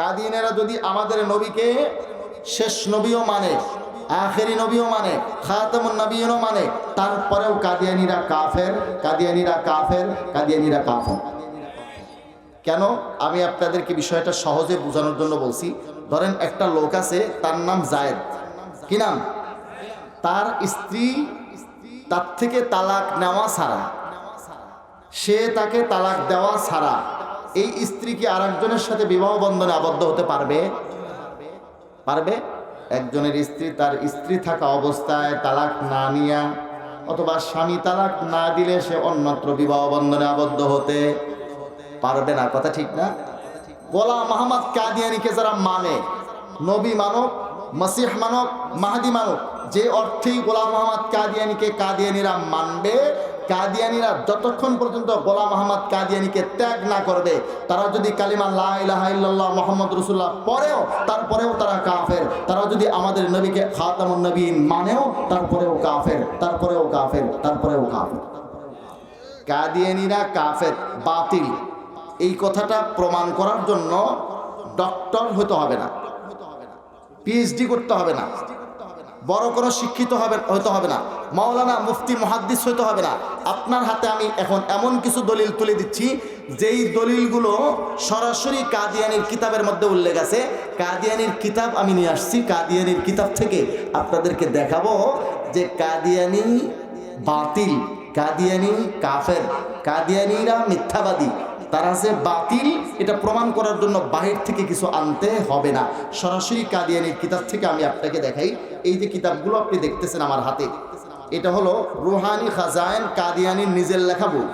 কাদিয়ানিরা যদি আমাদের নবীকে শেষ নবীও মানে আখেরি নবীও মানে খাতামুন নবীও মানে তারপরেও কাদিয়ানিরা কাফের কাদিয়ানিরা কাফের কাদিয়ানিরা কাফের। কেন? আমি আপনাদেরকে বিষয়টা সহজে বোঝানোর জন্য বলছি। ধরেন একটা লোক আছে, তার নাম জায়েদ। কি নাম? তার স্ত্রী তার থেকে তালাক নেওয়া ছাড়া, সে তাকে তালাক দেওয়া ছাড়া এই স্ত্রী কি আর একজনের সাথে বিবাহ বন্ধনে আবদ্ধ হতে পারবে? পারবে? একজনের স্ত্রী, তার স্ত্রী থাকা অবস্থায় তালাক না নিয়া অথবা স্বামী তালাক না দিলে সে অন্যত্র বিবাহ বন্ধনে আবদ্ধ হতে পারবে না। কথা ঠিক না? গোলাম মোহাম্মদ কাদিয়ানিকে যারা মানে নবী মানব, মসিহ মানব, মাহাদি মানব, যে অর্থেই গোলাম মোহাম্মদ কাদিয়ানিকে কাদিয়ানিরা মানবে কাদিয়ানিরা যতক্ষণ পর্যন্ত গোলাম মোহাম্মদ কাদিয়ানিকে ত্যাগ না করবে তারা যদি কালিমা লাহ মোহাম্মদ রসুল্লাহ পরেও তারপরেও তারা কাফের। তারা যদি আমাদের নবীকে খাতামুন নবীন মানেও, তারপরেও কাফের তারপরেও কাফের তারপরেও কাফের। কাদিয়ানিরা কাফের, বাতিল। এই কথাটা প্রমাণ করার জন্য ডক্টর হতে হবে না। পিএইচডি করতে হবে না। বড় কোনো শিক্ষিত হবে, হতে হবে না। মাওলানা মুফতি, মহাদ্দিস হতে হবে না। আপনার হাতে আমি এখন এমন কিছু দলিল তুলে দিচ্ছি, যেই দলিলগুলো সরাসরি কাদিয়ানির কিতাবের মধ্যে উল্লেখ আছে। কাদিয়ানির কিতাব আমি নিয়ে আসছি। কাদিয়ানির কিতাব থেকে আপনাদেরকে দেখাবো যে কাদিয়ানি বাতিল, কাদিয়ানি কাফের, কাদিয়ানিরা মিথ্যাবাদী। তারা যে বাতিল, এটা প্রমাণ করার জন্য বাহির থেকে কিছু আনতে হবে না। সরাসরি কাদিয়ানির কিতাব থেকে আমি আপনাকে দেখাই। এই যে কিতাবগুলো আপনি দেখতেছেন আমার হাতে, এটা হলো রুহানি খাজায়েন কাদিয়ানির নিজের লেখা বই।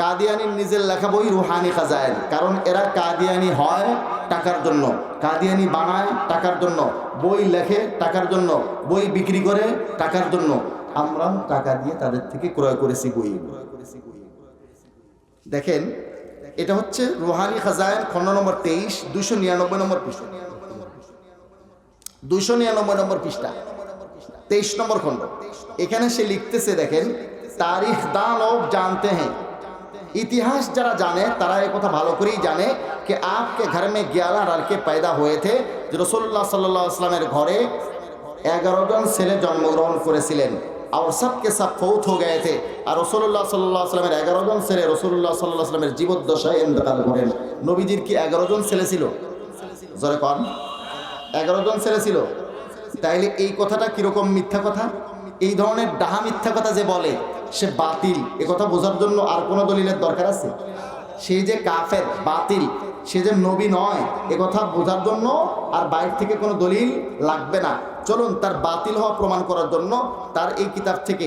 কাদিয়ানির নিজের লেখা বই রুহানি খাজায়েন, কারণ এরা কাদিয়ানি হয় টাকার জন্য। কাদিয়ানি বানায় টাকার জন্য, বই লেখে টাকার জন্য, বই বিক্রি করে টাকার জন্য। আমরা টাকা দিয়ে তাদের থেকে ক্রয় করেছি বই ক্রয় করেছি বই দেখেন এটা হচ্ছে রুহানি খাজায়ন খন্ড নম্বর তেইশ দুইশো নিরানব্বই নম্বর পৃষ্ঠা দুইশো নিরানব্বই নম্বর পৃষ্ঠা তেইশ নম্বর খণ্ড এখানে সে লিখতেছে দেখেন তারিখ দা লোক জানতে হ্যাঁ ইতিহাস যারা জানে তারা এই কথা ভালো করেই জানে कि आपके घर में ग्यारह लड़के पैदा हुए थे যে রসুল্লাহ সাল্লাহ আসলামের ঘরে এগারো জন ছেলে জন্মগ্রহণ করেছিলেন আর সবকে সব ফৌত হয়ে থে আর রসুল্লাহ সাল্লাহ আসলামের এগারো জন ছেলে রসুল্লাহ সাল্লাহ আসলামের জীবদ্দশায় ইন্তকাল করেন নবীজির কি এগারো জন ছেলে ছিল? জরে কন। এগারো জন ছেলে ছিল। তাইলে এই কথাটা কীরকম মিথ্যা কথা? এই ধরনের ডাহা মিথ্যা কথা যে বলে, সে বাতিল। এ কথা বোঝার জন্য আর কোনো দলিলের দরকার আছে? সেই যে কাফের, বাতিল, সে যে নবী নয়, এ কথা বোঝার জন্য আর বাইর থেকে কোনো দলিল লাগবে না। চলুন তার বাতিল হওয়া প্রমাণ করার জন্য তার এই কিতাব থেকে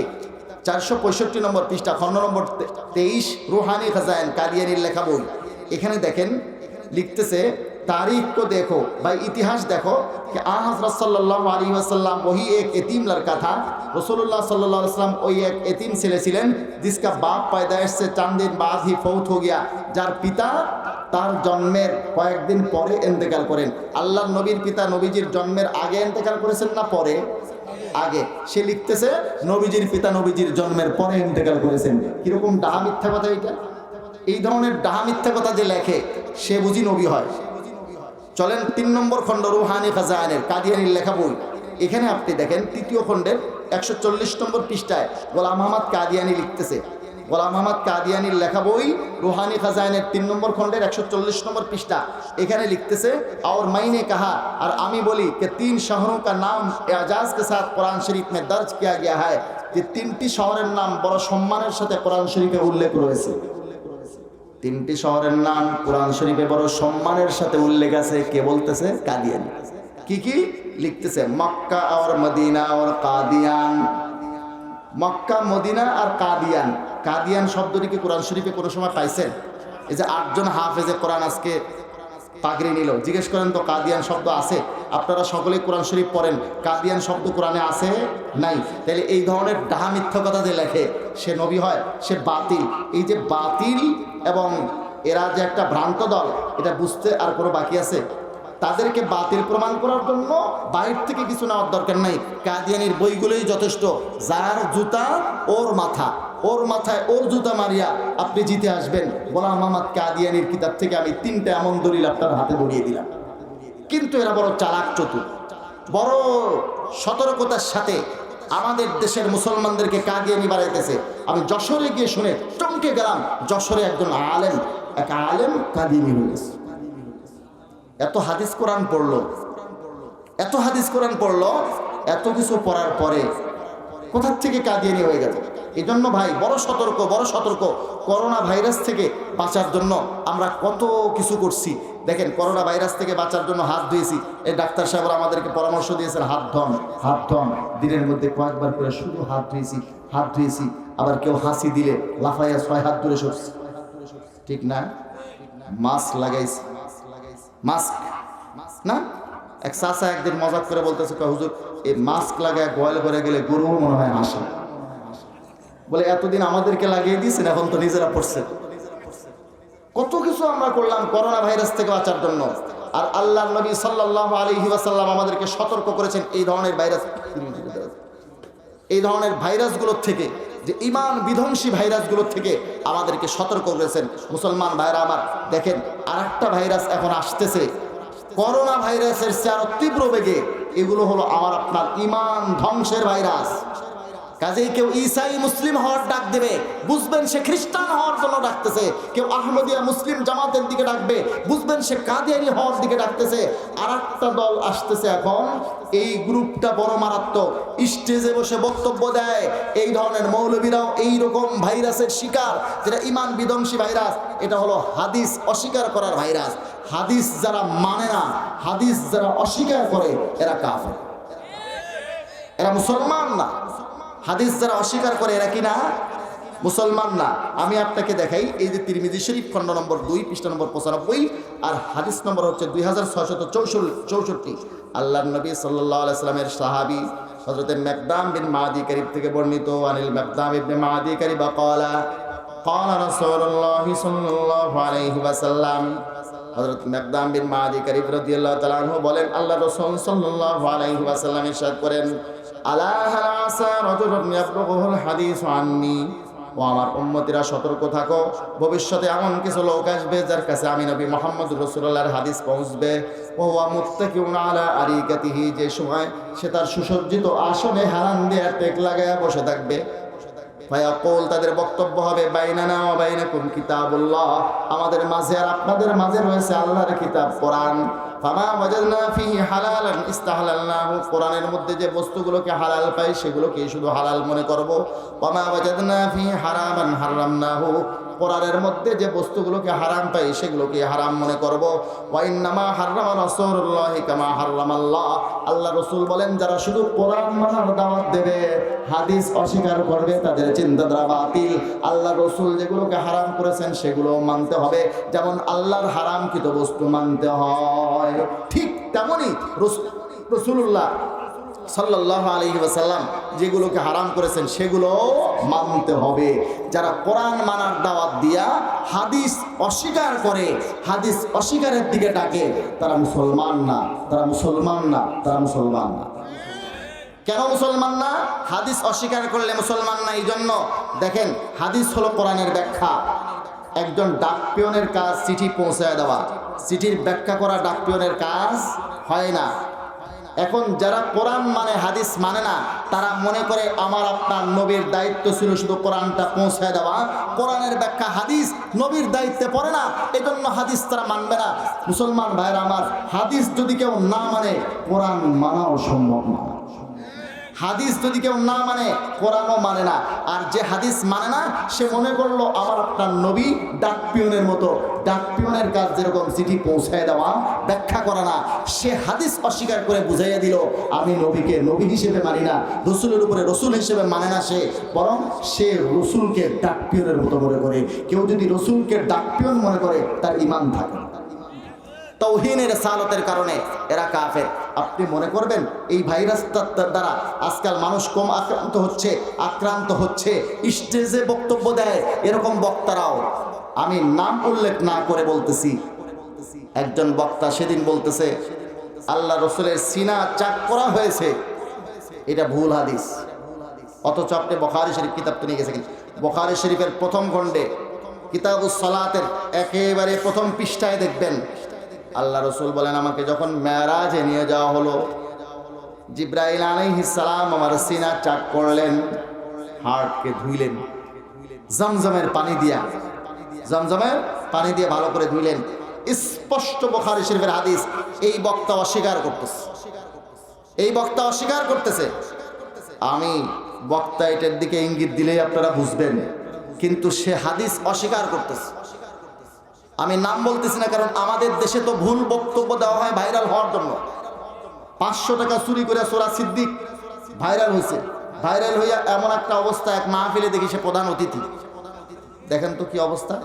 চারশো পঁয়ষট্টি নম্বর পৃষ্ঠা খণ্ড নম্বর তেইশ, রুহানি খাজায়ন কাদিয়ানির লেখা বই। এখানে দেখেন, লিখতেছে, তারিখ দেখো, বা ইতিহাস দেখো কি আ আলী আসাল্লাম ওই এক এতিম লড়কা থা রসুল্লাহ সাল্লাহ ওই এক এতিম ছেলে ছিলেন, জিসকা বাপ পয়দায়শ সে চান্দিন বাদ হি ফৌত হো গিয়া। যার পিতা তার জন্মের কয়েকদিন পরে ইন্তেকাল করেন। আল্লাহ নবীর পিতা নবীজির জন্মের আগে ইন্তেকাল করেছেন না পরে? আগে। সে লিখতেছে, নবীজির পিতা নবীজির জন্মের পরে ইন্তেকাল করেছেন। কীরকম ডাহা মিথ্যা কথা এটা? এই ধরনের ডাহা মিথ্যা কথা যে লেখে, সে বুঝি নবী হয়। চলেন তিন নম্বর খণ্ড, রুহানি খাজায়নের কাদিয়ানির লেখা বই। এখানে আপনি দেখেন, তৃতীয় খণ্ডের একশো চল্লিশ নম্বর পৃষ্ঠায় গোলাম আহমদ কাদিয়ানি লিখতেছে গোলাম আহমদ কাদিয়ানির লেখা বই রুহানি খাজাইনের তিন নম্বর খণ্ডের একশো চল্লিশ নম্বর পৃষ্ঠা। এখানে লিখতেছে আর মাইনে কাহা? আর আমি বলি যে তিন শহরোं का নাম এজাজ কে সাথ কোরআন শরীফ মে দর্জ কিয়া গিয়া হয়, যে তিনটি শহরের নাম বড় সম্মানের সাথে কোরআন শরীফে উল্লেখ রয়েছে। তিনটি শহরের নাম কোরআন শরীফে বড় সম্মানের সাথে উল্লেখ আছে, কে বলতেছে? কাদিয়ানি। কি কি? লিখতেছে, মক্কা আর মদিনা আর কাদিয়ান। মক্কা, মদিনা আর কাদিয়ান। কাদিয়ান শব্দটি কি কোরআন শরীফে কোনো সময় পাইছেন এই যে আটজন হাফেজে কোরআন আজকে পাগড়ি নিল। জিজ্ঞেস করেন, তো কাদিয়ান শব্দ আছে? আপনারা সকলেই কোরআন শরীফ পড়েন। কাদিয়ান শব্দ কোরআনে আছে? নাই। তাহলে এই ধরনের ডাহা মিথ্যা কথা যে লেখে, সে নবী হয়, সে বাতিল। এই যে বাতিল এবং এরা যে একটা ভ্রান্ত দল, এটা বুঝতে আর কোনো বাকি আছে? তাদেরকে বাতিল প্রমাণ করার জন্য বাইর থেকে কিছু নেওয়ার দরকার নাই। কাদিয়ানির বইগুলোই যথেষ্ট। যার জুতা, ওর মাথা। ওর মাথায় ওর জুতা মারিয়া আপনি জিতে আসবেন। গোলাম মোহাম্মদ কাদিয়ানির কিতাব থেকে আমি তিনটা এমন দলিল আপনার হাতে ধরিয়ে দিলাম। কিন্তু এরা বড় চালাক চতুর। বড় সতর্কতার সাথে আমাদের দেশের মুসলমানদেরকে কাদিয়ানি বাড়াইতেছে আমি যশোরে গিয়ে শুনে চমকে গেলাম, যশোরে একজন আলেম, এক আলেম কাদিয়ানি হয়েছে এত হাদিস কোরআন পড়ল, এত হাদিস কোরআন পড়ল, এত কিছু পড়ার পরে কোথার থেকে কাদিয়ানি হয়ে গেছে? এই জন্য ভাই, বড় সতর্ক বড় সতর্ক। করোনা ভাইরাস থেকে বাঁচার জন্য আমরা কত কিছু করছি। দেখেন, করোনা ভাইরাস থেকে বাঁচার জন্য হাত ধুয়েছি। এই ডাক্তার সাহেবরা আমাদেরকে পরামর্শ দিয়েছেন, হাত ধন হাত ধন। দিনের মধ্যে কয়েকবার করে শুধু হাত ধুয়েছি হাত ধুয়েছি। আবার কেউ হাসি দিলে লাফাইয়া ছয় হাত ধরে সরছি। ঠিক না? মাস্ক লাগাইছি। মাস্ক। না? এক চাষা একদিন মজাক করে বলতেছে হুজুর, এই মাস্ক লাগায় গোয়াল করে গেলে গরু মনে হয় হাসে। বলে, এতদিন আমাদেরকে লাগিয়ে দিয়েছেন, এখন তো নিজেরা পড়ছে কত কিছু আমরা করলাম করোনা ভাইরাস থেকে বাঁচার জন্য। আর আল্লাহ নবী সাল্লাহ আলী ওয়াসাল্লাম আমাদেরকে সতর্ক করেছেন এই ধরনের ভাইরাস এই ধরনের ভাইরাসগুলোর থেকে, যে ইমান বিধ্বংসী ভাইরাসগুলোর থেকে আমাদেরকে সতর্ক করেছেন। মুসলমান ভাইরা আমার, দেখেন আর একটা ভাইরাস এখন আসতেছে করোনা ভাইরাসের চেয়ে তীব্র বেগে এগুলো হলো আমার আপনার ইমান ধ্বংসের ভাইরাস। কাজেই কেউ ঈসাই মুসলিম হওয়ার ডাক দেবে, বুঝবেন সে খ্রিস্টান হওয়ার জন্য ডাকতেছে, কেউ আহমদিয়া মুসলিম জামাতের দিকে ডাকবে, বুঝবেন সে কাদিয়ানি হওয়ার দিকে ডাকতেছে। আর একটা দল আসতেছে এখন, এই গ্রুপটা বড় মারাত্মক, স্টেজে বসে বক্তব্য দেয়, এই ধরনের মৌলবীরাও এই রকম ভাইরাসের শিকার, যেটা ইমান বিধ্বংসী ভাইরাস, এটা হলো হাদিস অস্বীকার করার ভাইরাস। হাদিস যারা মানে না হাদিস যারা অস্বীকার করে এরা কাফের এরা মুসলমান না হাদিস যারা অস্বীকার করে এরা কি না মুসলমান না আমি আপনাকে দেখাই এই যে তিরমিজি শরীফ খণ্ড নম্বর দুই পৃষ্ঠা নম্বর পঁচানব্বই আর হাদিস নম্বর হচ্ছে দুই হাজার ছয়শত চৌষট্টি আল্লাহ নবী সাল্লাহ আলাইস্লামের সাহাবি হজরত মেকদাম বিন মাদি করিব থেকে বর্ণিত আনিল মেকদাম ইবনে মাদি করিবা কলা قال رسول الله صلى الله عليه وسلم হযরত মেকদাম বিন করিব রাদিয়াল্লাহু তাআলা আনহু বলেন আল্লাহ রাসূল সাল্লাল্লাহু আলাইহি ওয়াসাল্লাম ইরশাদ করেন, আলা আসা রাজুলুন ইয়াবলুগুল হাদিস আন্নি? ও আমার উম্মতিরা, সতর্ক থাকো, ভবিষ্যতে এমন কিছু লোক আসবে যার কাছে আমি নবী মোহাম্মদ রসুল্লাহর হাদিস পৌঁছবে। ও আলা আরিকাতিহি, যে সময় সে তার সুসজ্জিত আসনে হারান দিয়ে টেক লাগায়া বসে থাকবে ফায়াকুল, তাদের বক্তব্য হবে আমাদের মাঝে আর আপনাদের মাঝে রয়েছে আল্লাহর কিতাব, কোরআন। কোরআনের মধ্যে যে বস্তুগুলোকে হালাল পাই সেগুলোকে শুধু হালাল মনে করব। ওয়ামা ওয়াজাদনা ফিহি হারামান কোরআনের মধ্যে যে বস্তুগুলোকে হারাম পাই সেগুলোকে হারাম মনে করব। ওয়াইন্নামা হাররামা রাসূলুল্লাহি কামা হাররামাল্লাহ। আল্লাহ রসুল বলেন, যারা শুধু কোরআন মানার দাওয়াত দেবে, হাদিস অস্বীকার করবে, তাদের চিন্তাধারা বাতিল। আল্লাহ রসুল যেগুলোকে হারাম করেছেন সেগুলো মানতে হবে। যেমন আল্লাহর হারামকৃত বস্তু মানতে হয়। ঠিক তেমনই রসুল্লাহ সাল্লাহ আলহি ওয়াসাল্লাম যেগুলোকে হারাম করেছেন সেগুলো মানতে হবে। যারা কোরআন মানার দাওয়াত দিয়া হাদিস অস্বীকার করে, হাদিস অস্বীকারের দিকে ডাকে, তারা মুসলমান না, তারা মুসলমান না, তারা মুসলমান না। কেন মুসলমান না? হাদিস অস্বীকার করলে মুসলমান না এই জন্য দেখেন, হাদিস হলো কোরআনের ব্যাখ্যা। একজন ডাকপিয়নের কাজ চিঠি পৌঁছায় দেওয়া। চিঠির ব্যাখ্যা করা ডাকপিয়নের কাজ হয় না। এখন যারা কোরআন মানে হাদিস মানে না, তারা মনে করে আমার আপনার নবীর দায়িত্ব ছিল শুধু কোরআনটা পৌঁছায় দেওয়া। কোরআনের ব্যাখ্যা হাদিস, নবীর দায়িত্বে পড়ে না, এজন্য হাদিস তারা মানবে না। মুসলমান ভাইরা আমার, হাদিস যদি কেউ না মানে কোরআন মানাও সম্ভব না। হাদিস যদি কেউ না মানে কোরআনও মানে না। আর যে হাদিস মানে না, সে মনে করল, আমার আপনার নবী ডাকপিয়নের মতো। ডাকপিয়নের কাজ যেরকম চিঠি পৌঁছায় দেওয়া, ব্যাখ্যা করা না। সে হাদিস অস্বীকার করে বুঝাইয়া দিল, আমি নবীকে নবী হিসেবে মানি না। রসুলের উপরে রসুল হিসেবে মানে না সে। বরং সে রসুলকে ডাকপিয়নের মতো মনে করে। কেউ যদি রসুলকে ডাকপিয়ন মনে করে, তার ইমান থাকে তৌহিনের সালতের কারণে এরা কাফের। আপনি মনে করবেন এই ভাইরাসটার দ্বারা আজকাল মানুষ কম আক্রান্ত হচ্ছে আক্রান্ত হচ্ছে। স্টেজে বক্তব্য দেয়, এরকম বক্তারাও। আমি নাম উল্লেখ না করে বলতেছি। একজন বক্তা সেদিন বলতেছে, আল্লাহ রসুলের সিনা চাক করা হয়েছে। এটা ভুল হাদিস। অথচ আপনি বখারি শরীফ কিতাব তো নিয়ে গেছেন। বোখারি শরীফের প্রথম খণ্ডে কিতাবুস সালাতের একেবারে প্রথম পৃষ্ঠায় দেখবেন আল্লাহ রসুল বলেন, আমাকে যখন মেয়ারাজে নিয়ে যাওয়া হলো, জিব্রাইল আলাইহিসালাম আমার সিনা চাক করলেন হার্টকে ধুইলেন, জমজমের পানি দিয়া, জমজমের পানি দিয়ে ভালো করে ধুইলেন। স্পষ্ট বোখারি শরীফের হাদিস, এই বক্তা অস্বীকার করতেছে। এই বক্তা অস্বীকার করতেছে। আমি বক্তা এটার দিকে ইঙ্গিত দিলেই আপনারা বুঝবেন, কিন্তু সে হাদিস অস্বীকার করতেছে। আমি নাম বলতেছি না, কারণ আমাদের দেশে তো ভুল বক্তব্য দেওয়া হয় ভাইরাল হওয়ার জন্য। পাঁচশো টাকা চুরি করে সোরা সিদ্দিক ভাইরাল হয়েছে। ভাইরাল হইয়া এমন একটা অবস্থা এক মাহফিলে দেখি সে প্রধান অতিথি। দেখেন তো কি অবস্থা?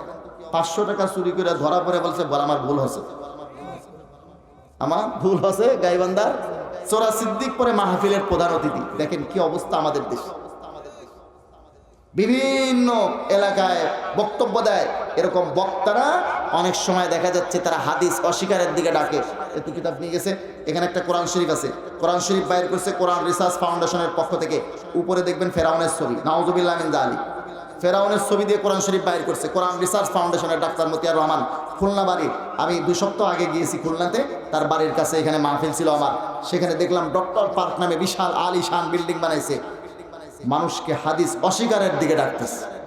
পাঁচশো টাকা চুরি করে ধরা পড়ে বলছে, বল আমার ভুল হচ্ছে আমার ভুল হচ্ছে গাইবান্দার সোরা সিদ্দিক পরে মাহফিলের প্রধান অতিথি। দেখেন কি অবস্থা আমাদের দেশে। বিভিন্ন এলাকায় বক্তব্য দেয়। এরকম বক্তারা অনেক সময় দেখা যাচ্ছে তারা হাদিস অস্বীকারের দিকে ডাকে। একটু কিতাব নিয়ে গেছে। এখানে একটা কোরআন শরীফ আছে। কোরআন শরীফ বাইর করছে কোরআন রিসার্চ ফাউন্ডেশনের পক্ষ থেকে। উপরে দেখবেন ফেরাউনের ছবি। নাউজুবিল্লাহ মিন আলী ফেরাউনের ছবি দিয়ে কোরআন শরীফ বাইর করছে। কোরআন রিসার্চ ফাউন্ডেশনের ডাক্তার মতিয়ার রহমান, খুলনা বাড়ি আমি দুই সপ্তাহ আগে গিয়েছি খুলনাতে। তার বাড়ির কাছে এখানে মাহফিল ছিল আমার। সেখানে দেখলাম ডক্টর পার্ক নামে বিশাল আলিশান বিল্ডিং বানাইছে। মানুষকে হাদিস অস্বীকারের দিকে ডাকতেছে।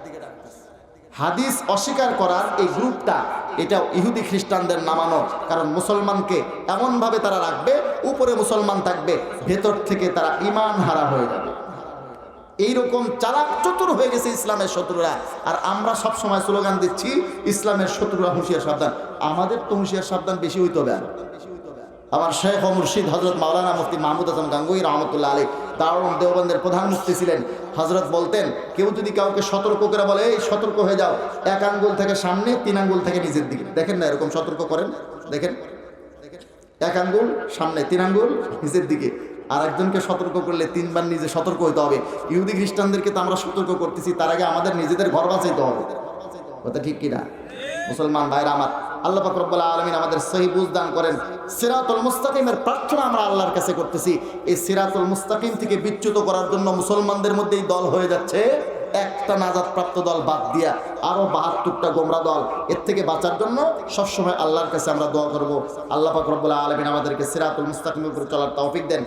হাদিস অস্বীকার করার এই গ্রুপটা এটা ইহুদি খ্রিস্টানদের নামানো, কারণ মুসলমানকে এমনভাবে তারা রাখবে, উপরে মুসলমান থাকবে, ভেতর থেকে তারা ইমান হারা হয়ে যাবে। এইরকম চালাক চতুর হয়ে গেছে ইসলামের শত্রুরা। আর আমরা সব সময় স্লোগান দিচ্ছি, ইসলামের শত্রুরা হুঁশিয়ার সাবধান। আমাদের তো হুঁশিয়ার সাবধান বেশি হইতে হবে আর। আমার শেখ ও মুর্শিদ হজরত মাওলানা মুফতি মাহমুদ হাসান গাঙ্গুই রহমতুল্লাহ আলী দারুণ দেওবন্দের প্রধান মুফতি ছিলেন। হজরত বলতেন, কেউ যদি কাউকে সতর্ক করে বলে, এই, সতর্ক হয়ে যাও। এক আঙ্গুল থেকে সামনে, তিন আঙ্গুল থেকে নিজের দিকে। দেখেন না এরকম সতর্ক করেন? দেখেন। এক আঙ্গুল, সামনে তিন আঙ্গুল নিজের দিকে। আর একজনকে সতর্ক করলে তিনবার নিজে সতর্ক হইতে হবে। ইহুদি খ্রিস্টানদেরকে তো আমরা সতর্ক করতেছি, তার আগে আমাদের নিজেদের ঘর বাঁচাইতে হবে। কথা ঠিক কিনা? মুসলমান ভাইরা আমার আল্লাহ ফাকরবুল আলমিন আমাদের সহি বুঝদান করেন। সিরাতুল মুস্তাকিমের প্রার্থনা আমরা আল্লাহর কাছে করতেছি। এই সিরাতুল মুস্তাকিম থেকে বিচ্যুত করার জন্য মুসলমানদের মধ্যেই দল হয়ে যাচ্ছে। একটা নাজাদ প্রাপ্ত দল বাদ দিয়া আরও বাহাত্তরটা গোমরা দল। এর থেকে বাঁচার জন্য সবসময় আল্লাহর কাছে আমরা দোয়া করব। আল্লাহ ফাকরবুল আলমিন আমাদেরকে সিরাতুল মুস্তাকিমের উপরে চলার তৌফিক দেন।